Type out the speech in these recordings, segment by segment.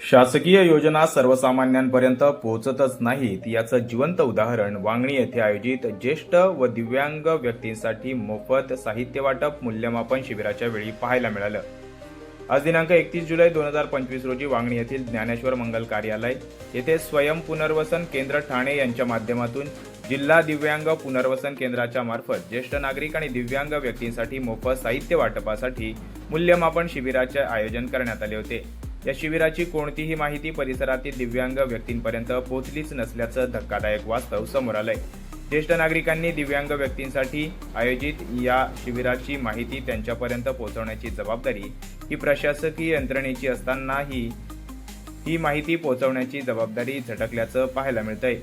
शासकीय योजना सर्वसामान्यांपर्यंत पोहोचतच नाहीत याचं जिवंत उदाहरण वांगणी येथे आयोजित ज्येष्ठ व दिव्यांग व्यक्तींसाठी मोफत साहित्य वाटप मूल्यमापन शिबिराच्या वेळी पाहायला मिळालं. आज दिनांक एकतीस जुलै दोन हजार पंचवीस रोजी वांगणी येथील ज्ञानेश्वर मंगल कार्यालय येथे स्वयं पुनर्वसन केंद्र ठाणे यांच्या माध्यमातून जिल्हा दिव्यांग पुनर्वसन केंद्राच्या मार्फत ज्येष्ठ नागरिक आणि दिव्यांग व्यक्तींसाठी मोफत साहित्य वाटपासाठी मूल्यमापन शिबिराचे आयोजन करण्यात आले होते. या शिबिराची कोणतीही माहिती परिसरातील दिव्यांग व्यक्तींपर्यंत पोहोचलीच नसल्याचं धक्कादायक वास्तव समोर आलंय. ज्येष्ठ नागरिकांनी दिव्यांग व्यक्तींसाठी आयोजित या शिबिराची माहिती त्यांच्यापर्यंत पोहोचवण्याची जबाबदारी ही प्रशासकीय यंत्रणेची असतानाही ही माहिती पोहोचवण्याची जबाबदारी झटकल्याचं पाहायला मिळतंय.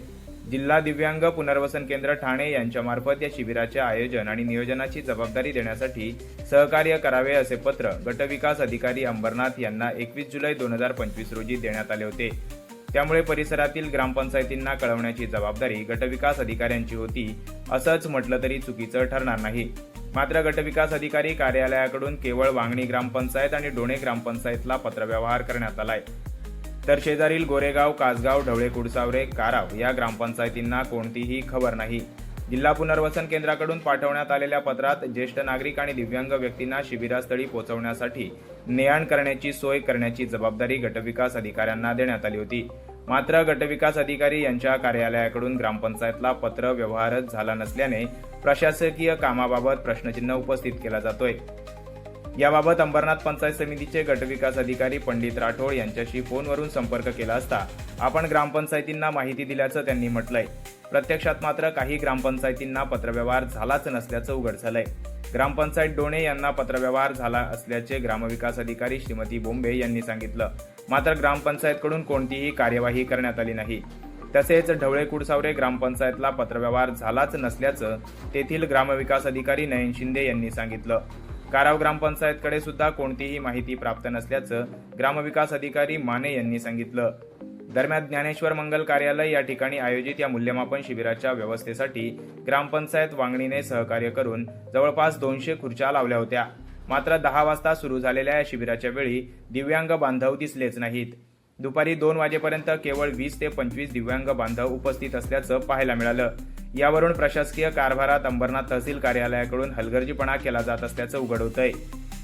जिल्हा दिव्यांग पुनर्वसन केंद्र ठाणे यांच्यामार्फत या शिबिराचे आयोजन आणि नियोजनाची जबाबदारी देण्यासाठी सहकार्य करावे असे पत्र गटविकास अधिकारी अंबरनाथ यांना एकवीस जुलै दोन हजार पंचवीस रोजी देण्यात आले होते. त्यामुळे परिसरातील ग्रामपंचायतींना कळवण्याची जबाबदारी गटविकास अधिकाऱ्यांची होती असंच म्हटलं तरी चुकीचं ठरणार नाही. मात्र गटविकास अधिकारी कार्यालयाकडून केवळ वांगणी ग्रामपंचायत आणि डोणे ग्रामपंचायतला पत्रव्यवहार करण्यात आलाय. तर शेजारील गोरेगाव कासगाव ढवळे कुडसावरे काराव या ग्रामपंचायतींना कोणतीही खबर नाही. जिल्हा पुनर्वसन केंद्राकडून पाठवण्यात आलेल्या पत्रात ज्येष्ठ नागरिक आणि दिव्यांग व्यक्तींना शिबिरास्थळी पोहोचवण्यासाठी ने आण करण्याची सोय करण्याची जबाबदारी गटविकास अधिकाऱ्यांना देण्यात आली होती. मात्र गटविकास अधिकारी यांच्या कार्यालयाकडून ग्रामपंचायतला पत्र व्यवहारच झाला नसल्याने प्रशासकीय कामाबाबत प्रश्नचिन्ह उपस्थित केला जातोय. याबाबत अंबरनाथ पंचायत समितीचे गटविकास अधिकारी पंडित राठोड यांच्याशी फोनवरून संपर्क केला असता आपण ग्रामपंचायतींना माहिती दिल्याचं त्यांनी म्हटलंय. प्रत्यक्षात मात्र काही ग्रामपंचायतींना पत्रव्यवहार झालाच नसल्याचं उघड झालंय. ग्रामपंचायत डोणे यांना पत्रव्यवहार झाला असल्याचे ग्रामविकास अधिकारी श्रीमती बोंबे यांनी सांगितलं. मात्र ग्रामपंचायतकडून कोणतीही कार्यवाही करण्यात आली नाही. तसेच ढवळे कुडसावरे ग्रामपंचायतला पत्रव्यवहार झालाच नसल्याचं तेथील ग्रामविकास अधिकारी नयन शिंदे यांनी सांगितलं. काराव ग्रामपंचायतकडे सुद्धा कोणतीही माहिती प्राप्त नसल्याचं ग्रामविकास अधिकारी माने यांनी सांगितलं. दरम्यान ज्ञानेश्वर मंगल कार्यालय या ठिकाणी आयोजित या मूल्यमापन शिबिराच्या व्यवस्थेसाठी ग्रामपंचायत वांगणीने सहकार्य करून जवळपास दोनशे खुर्च्या लावल्या होत्या. मात्र दहा वाजता सुरू झालेल्या या शिबिराच्या वेळी दिव्यांग बांधव दिसलेच नाहीत. दुपारी दोन वाजेपर्यंत केवळ वीस ते पंचवीस दिव्यांग बांधव उपस्थित असल्याचं पाहायला मिळालं. यावरून प्रशासकीय कारभारात अंबरनाथ तहसील कार्यालयाकडून हलगर्जीपणा केला जात असल्याचं उघड होतंय.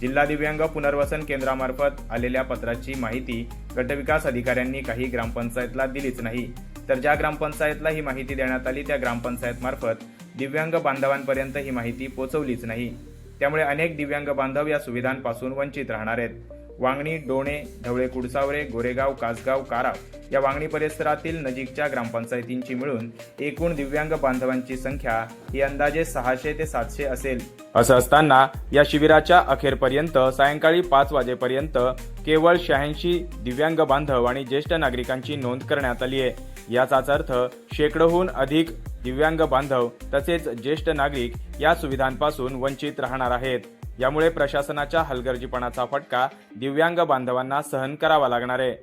जिल्हा दिव्यांग पुनर्वसन केंद्रामार्फत आलेल्या पत्राची माहिती गटविकास अधिकाऱ्यांनी काही ग्रामपंचायतला दिलीच नाही. तर ज्या ग्रामपंचायतला ही माहिती देण्यात आली त्या ग्रामपंचायतमार्फत दिव्यांग बांधवांपर्यंत ही माहिती पोचवलीच नाही. त्यामुळे अनेक दिव्यांग बांधव या सुविधांपासून वंचित राहणार आहेत. वांगणी डोणे ढवळे कुडसावरे गोरेगाव कासगाव काराव या वांगणी परिसरातील नजीकच्या ग्रामपंचायतींची मिळून एकूण दिव्यांग बांधवांची संख्या ही अंदाजे सहाशे ते सातशे असेल. असं असताना या शिबिराच्या अखेरपर्यंत सायंकाळी पाच वाजेपर्यंत केवळ शहाऐंशी दिव्यांग बांधव आणि ज्येष्ठ नागरिकांची नोंद करण्यात आली आहे. याचाच अर्थ शेकडोहून अधिक दिव्यांग बांधव तसेच ज्येष्ठ नागरिक या सुविधांपासून वंचित राहणार आहेत. यामुळे प्रशासनाच्या हलगर्जीपणाचा फटका दिव्यांग बांधवांना सहन करावा लागणार आहे.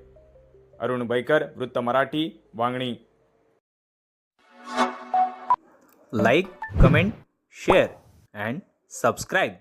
अरुण बैकर वृत्त Marathi Vangani. Like comment share and subscribe.